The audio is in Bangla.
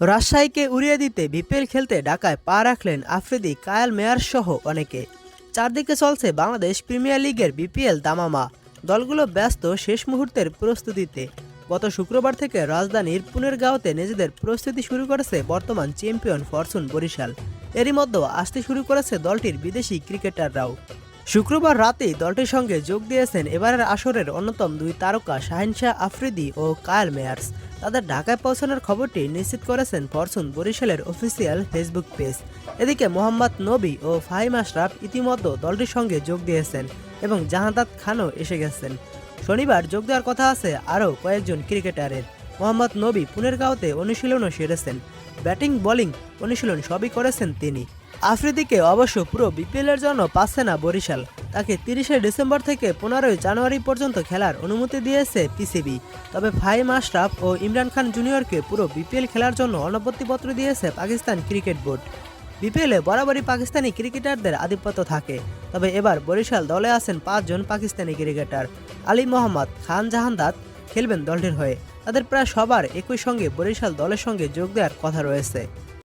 রাজশাহীকে উড়িয়ে দিতে বিপিএল খেলতে ঢাকায় পা রাখলেন আফ্রিদি কায়াল মেয়ার সহ অনেকে। চারদিকে চলছে বাংলাদেশ প্রিমিয়ার লিগের বিপিএল দামামা। দলগুলো ব্যস্ত শেষ মুহূর্তের প্রস্তুতিতে। গত শুক্রবার থেকে রাজধানীর পুনেরগাঁওতে নিজেদের প্রস্তুতি শুরু করেছে বর্তমান চ্যাম্পিয়ন ফরচুন বরিশাল। এরই মধ্যে আসতে শুরু করেছে দলটির বিদেশি ক্রিকেটাররাও। শুক্রবার রাতেই দলটির সঙ্গে যোগ দিয়েছেন এবারের আসরের অন্যতম দুই তারকা শাহিন শাহ আফ্রিদি ও কায়াল মেয়ার্স। তাদের ঢাকায় পৌঁছানোর খবরটি নিশ্চিত করেছেন ফরচুন বরিশালের অফিসিয়াল ফেসবুক পেজ। এদিকে মোহাম্মদ নবী ও ফাহিম আশরাফ ইতিমধ্যে দলটির সঙ্গে যোগ দিয়েছেন এবং জাহাদাত খানও এসে গেছেন। শনিবার যোগ দেওয়ার কথা আছে আরও কয়েকজন ক্রিকেটারের। মোহাম্মদ নবী পুনের পুনেরগাঁওতে অনুশীলনও সেরেছেন। ব্যাটিং, বোলিং অনুশীলন সবই করেছেন তিনি। আফ্রিদিকে অবশ্য পুরো বিপিএলের জন্য পাচ্ছে না বরিশাল। তাকে তিরিশে ডিসেম্বর থেকে পনেরোই জানুয়ারি পর্যন্ত খেলার অনুমতি দিয়েছে পিসিবি। তবে ফাহিম আশরাফ ও ইমরান খান জুনিয়রকে পুরো বিপিএল খেলার জন্য অনবদ্যপত্র দিয়েছে পাকিস্তান ক্রিকেট বোর্ড। বিপিএলে বরাবরই পাকিস্তানি ক্রিকেটারদের আধিপত্য থাকে। তবে এবার বরিশাল দলে আছেন পাঁচজন পাকিস্তানি ক্রিকেটার। আলী মোহাম্মদ, খান জাহান্দাত খেলবেন দলটির হয়ে। তাদের প্রায় সবার একই সঙ্গে বরিশাল দলের সঙ্গে যোগ দেওয়ার কথা রয়েছে।